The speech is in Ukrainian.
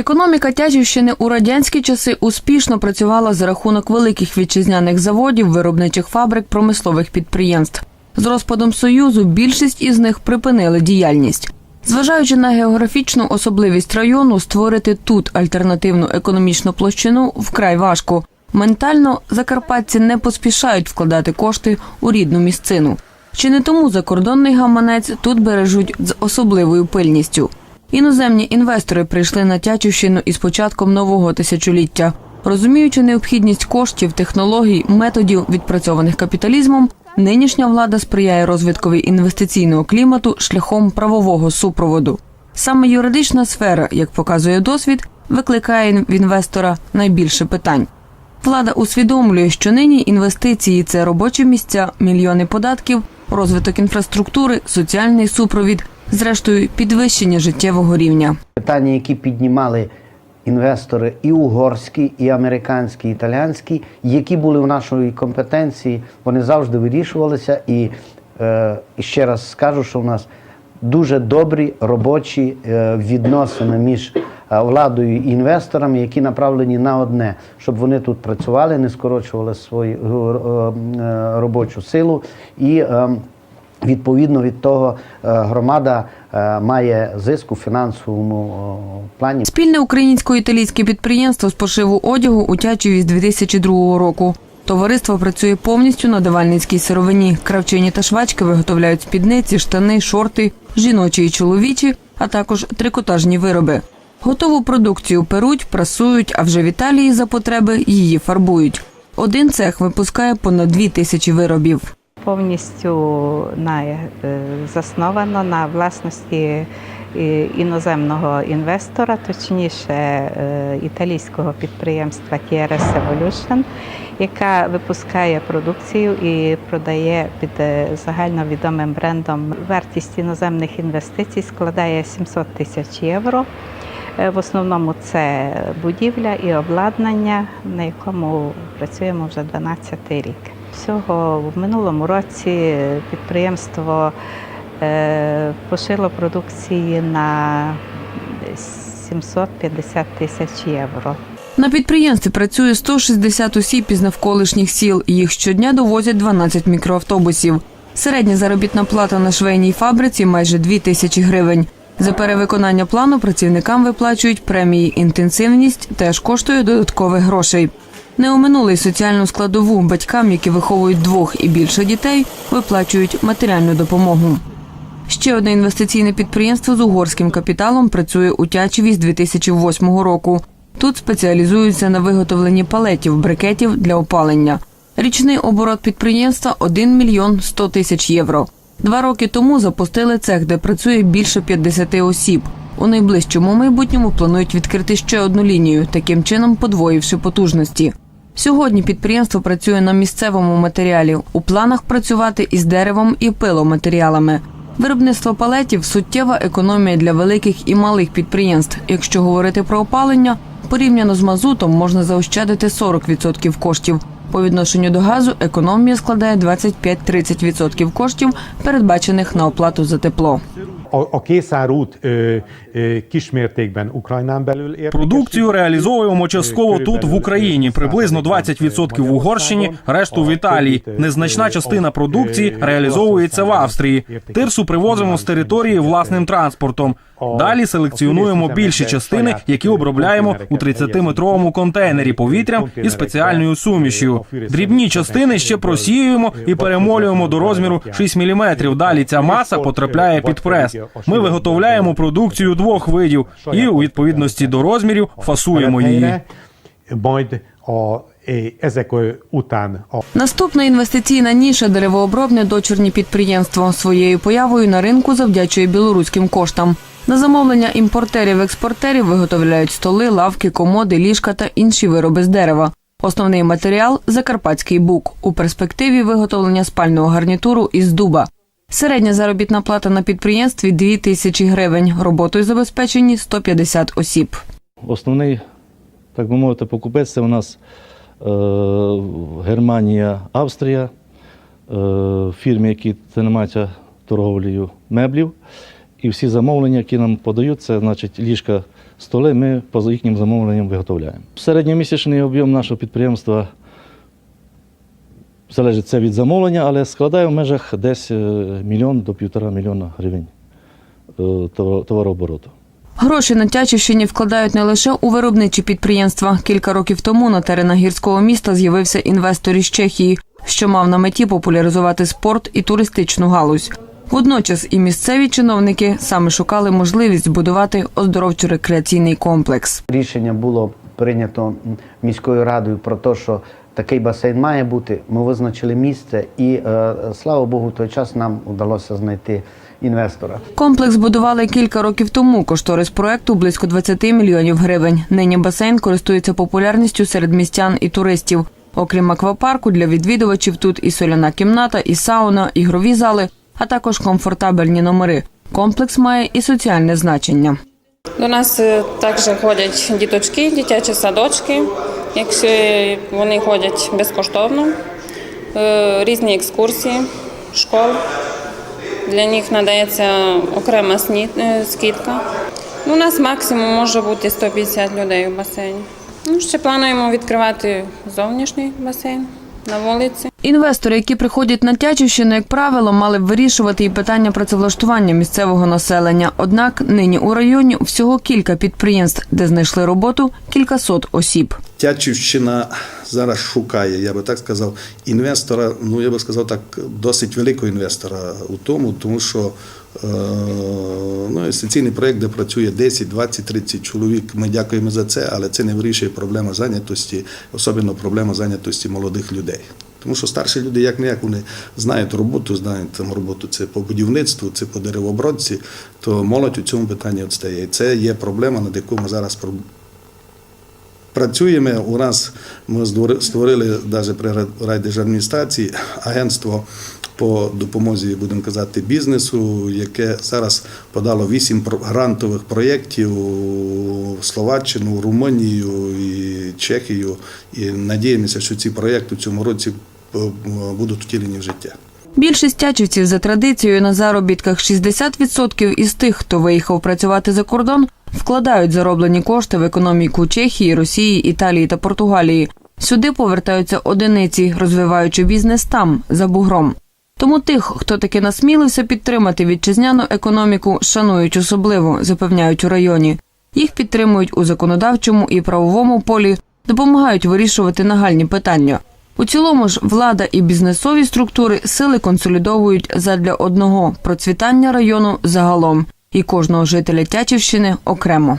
Економіка Тячівщини у радянські часи успішно працювала за рахунок великих вітчизняних заводів, виробничих фабрик, промислових підприємств. З розпадом союзу більшість із них припинили діяльність. Зважаючи на географічну особливість району, створити тут альтернативну економічну площину вкрай важко. Ментально закарпатці не поспішають вкладати кошти у рідну місцину. Чи не тому закордонний гаманець тут бережуть з особливою пильністю? Іноземні інвестори прийшли на Тячівщину із початком нового тисячоліття. Розуміючи необхідність коштів, технологій, методів, відпрацьованих капіталізмом, нинішня влада сприяє розвиткові інвестиційного клімату шляхом правового супроводу. Саме юридична сфера, як показує досвід, викликає в інвестора найбільше питань. Влада усвідомлює, що нині інвестиції це робочі місця, мільйони податків, розвиток інфраструктури, соціальний супровід, зрештою підвищення життєвого рівня. Питання, які піднімали інвестори і угорські, і американські, і італіянські, які були в нашій компетенції, вони завжди вирішувалися. І, е, ще раз скажу, що в нас дуже добрі робочі е, відносини між е, владою і інвесторами, які направлені на одне, щоб вони тут працювали, не скорочували свою е, робочу силу і. Е, Відповідно від того, е, громада е, має зиск у фінансовому плані. Спільне українсько-італійське підприємство з пошиву одягу у Тячеві з 2002 року. Товариство працює повністю на давальницькій сировині. Кравчині та швачки виготовляють спідниці, штани, шорти, жіночі і чоловічі, а також трикотажні вироби. Готову продукцію перуть, прасують, а вже в Італії за потреби її фарбують. Один цех випускає понад дві тисячі виробів. Повністю на, е, засновано на власності е, іноземного інвестора, точніше е, італійського підприємства TRS Evolution, яка випускає продукцію і продає під загальновідомим брендом. Вартість іноземних інвестицій складає 700 тисяч євро. В основному це будівля і обладнання, на якому працюємо вже 12 рік. Всього в минулому році підприємство е, пошило продукції на 750 тисяч євро. На підприємстві працює 160 осіб із навколишніх сіл. Їх щодня довозять 12 мікроавтобусів. Середня заробітна плата на швейній фабриці майже 2 тисячі гривень. За перевиконання плану працівникам виплачують премії. Інтенсивність теж коштує додаткових грошей. Не оминули й соціальну складову батькам, які виховують двох і більше дітей, виплачують матеріальну допомогу. Ще одне інвестиційне підприємство з угорським капіталом працює у Тячеві з 2008 року. Тут спеціалізуються на виготовленні палетів, брикетів для опалення. Річний оборот підприємства 1 мільйон 100 тисяч євро. Два роки тому запустили цех, де працює більше 50 осіб. У найближчому майбутньому планують відкрити ще одну лінію, таким чином подвоївши потужності. Сьогодні підприємство працює на місцевому матеріалі. У планах працювати із деревом і пиломатеріалами. Виробництво палетів суттєва економія для великих і малих підприємств. Якщо говорити про опалення, порівняно з мазутом можна заощадити 40% коштів. По відношенню до газу економія складає 25-30% коштів, передбачених на оплату за тепло. A, készárút kismértékben Ukrajnán belül. Продукцію реалізовуємо частково тут в Україні, приблизно 20% в Угорщині, решту в Італії. Незначна частина продукції реалізовується в Австрії. Тирсу привозимо з території власним транспортом. Далі селекціонуємо більші частини, які обробляємо у 30-метровому контейнері повітрям і спеціальною сумішю. Дрібні частини ще просіюємо і перемолюємо до розміру 6 мм. Далі ця маса потрапляє під прес. Ми виготовляємо продукцію двох видів і у відповідності до розмірів фасуємо її. Наступна інвестиційна ніша деревообробне дочірнє підприємство своєю появою на ринку завдячує білоруським коштам. На замовлення імпортерів-експортерів виготовляють столи, лавки, комоди, ліжка та інші вироби з дерева. Основний матеріал закарпатський бук. У перспективі виготовлення спального гарнітуру із дуба. Середня заробітна плата на підприємстві 2 тисячі гривень. Роботою забезпечені 150 осіб. Основний, так би мовити, покупець це у нас е, Германія, Австрія, е, фірми, які займаються торговлею меблів. І всі замовлення, які нам подають, це значить ліжка столи ми поза їхнім замовленням виготовляємо. Середньомісячний об'єм нашого підприємства залежить це від замовлення, але складає в межах десь е, мільйон до півтора мільйона гривень е, товарообороту. Гроші на Тячівщині вкладають не лише у виробничі підприємства. Кілька років тому на теренах гірського міста з'явився інвестор із Чехії, що мав на меті популяризувати спорт і туристичну галузь. Водночас і місцеві чиновники саме шукали можливість збудувати оздоровчо-рекреаційний комплекс. Рішення було прийнято міською радою про те, що такий басейн має бути. Ми визначили місце, і е, слава Богу, той час нам вдалося знайти інвестора. Комплекс будували кілька років тому. Кошторис проекту близько 20 мільйонів гривень. Нині басейн користується популярністю серед містян і туристів. Окрім аквапарку, для відвідувачів тут і соляна кімната, і сауна, ігрові зали, а також комфортабельні номери. Комплекс має і соціальне значення. До нас е, також ходять діточки, дитячі садочки, якщо вони ходять безкоштовно, Е, різні екскурсії, школ. Для них надається окрема е, скидка. Ну, У нас максимум може бути 150 людей у басейні. Ну, ще плануємо відкривати зовнішній басейн на вулиці. Інвестори, які приходять на Тячівщину, як правило, мали б вирішувати і питання працевлаштування місцевого населення. Однак нині у районі всього кілька підприємств, де знайшли роботу кількасот осіб. Тячівщина зараз шукає, я би так сказав, інвестора. Ну я би сказав так, досить великого інвестора у тому, тому що е, ну, інвестиційний проєкт, де працює 10, 20, 30 чоловік. Ми дякуємо за це, але це не вирішує проблему зайнятості, особливо проблема зайнятості молодих людей. Тому що старші люди, як не як вони знають роботу, знають там роботу це по будівництву, це по деревообробці, то молодь у цьому питанні відстає. І це є проблема, над якою ми зараз Працюємо. У нас ми створили навіть при райдержадміністрації агентство по допомозі, будемо казати, бізнесу, яке зараз подало вісім грантових проєктів у Словаччину, Румунію і Чехію. І надіємося, що ці проєкти в цьому році будуть втілені в життя. Більшість тячівців за традицією на заробітках 60% із тих, хто виїхав працювати за кордон, вкладають зароблені кошти в економіку Чехії, Росії, Італії та Португалії. Сюди повертаються одиниці, розвиваючи бізнес там, за бугром. Тому тих, хто таки насмілився підтримати вітчизняну економіку, шанують особливо, запевняють у районі. Їх підтримують у законодавчому і правовому полі, допомагають вирішувати нагальні питання. У цілому ж влада і бізнесові структури сили консолідовують задля одного процвітання району загалом і кожного жителя Тячівщини окремо.